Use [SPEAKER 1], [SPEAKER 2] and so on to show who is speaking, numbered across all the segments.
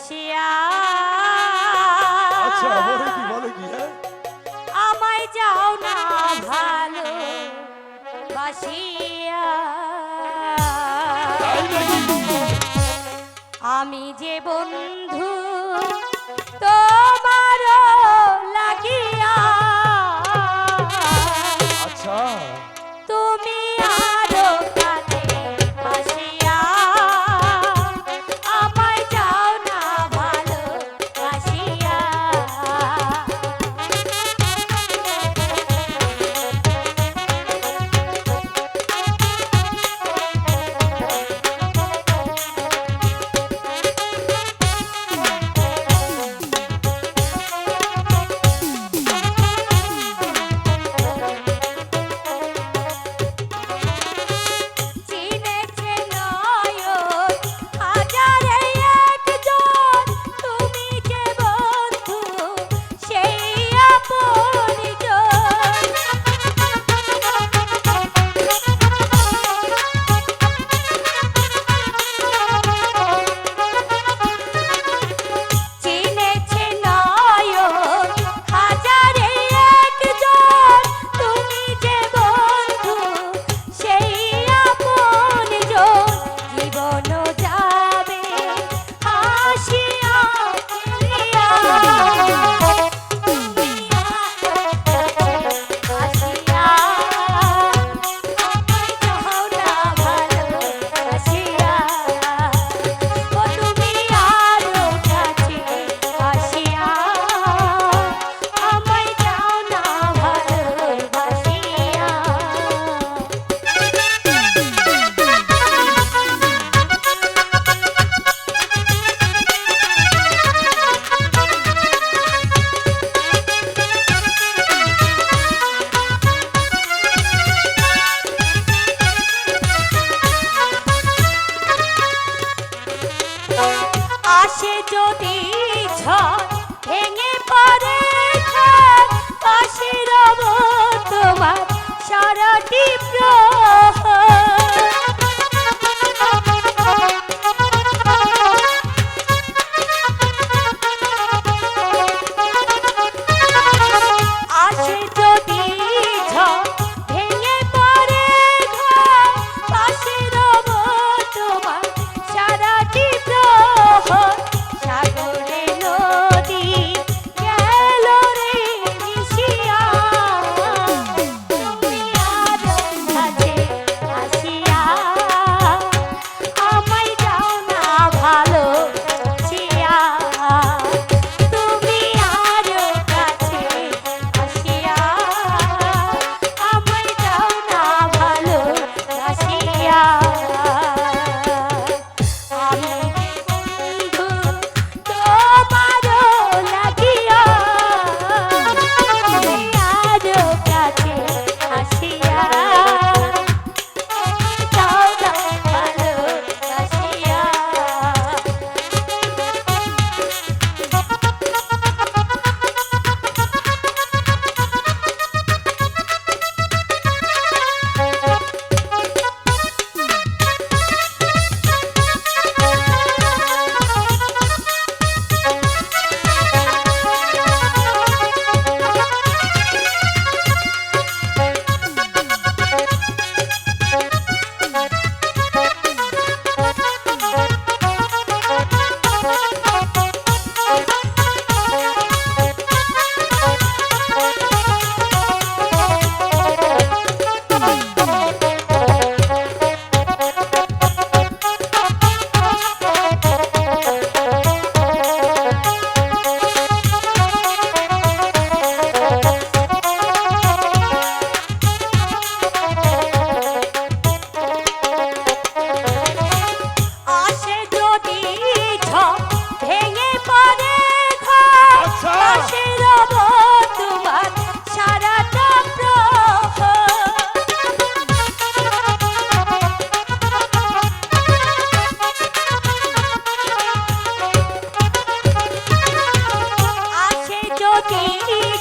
[SPEAKER 1] বাসিয়া
[SPEAKER 2] আচ্ছা বলে কি বলে কি হ্যাঁ?
[SPEAKER 1] আমায় যাও না ভালো বাসিয়া। আমি যে বন্ধু তোমার লাগিয়া।
[SPEAKER 2] আচ্ছা।
[SPEAKER 1] তুমি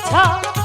[SPEAKER 1] time.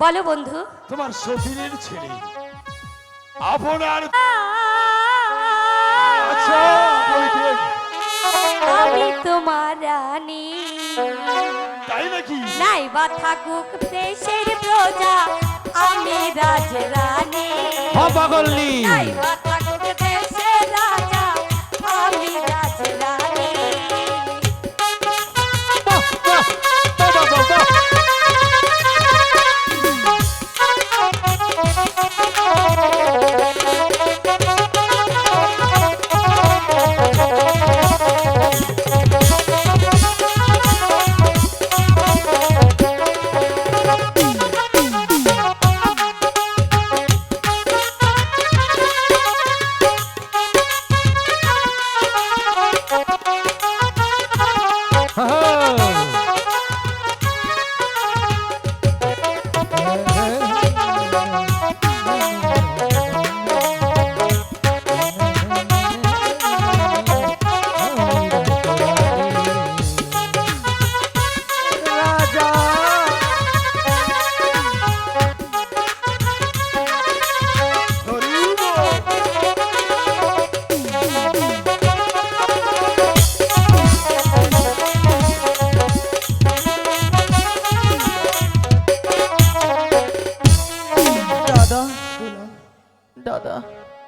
[SPEAKER 1] বলো বন্ধু।
[SPEAKER 2] তোমার সতীনের ছেলে। আপনার আচ্ছা
[SPEAKER 1] আমি তোমার রানী।
[SPEAKER 2] তাই নাকি?
[SPEAKER 1] নাই বা থাকুক দেশের প্রজা আমি রাজ রানী
[SPEAKER 3] হ্যাঁ পাগলনি।
[SPEAKER 1] নাই বা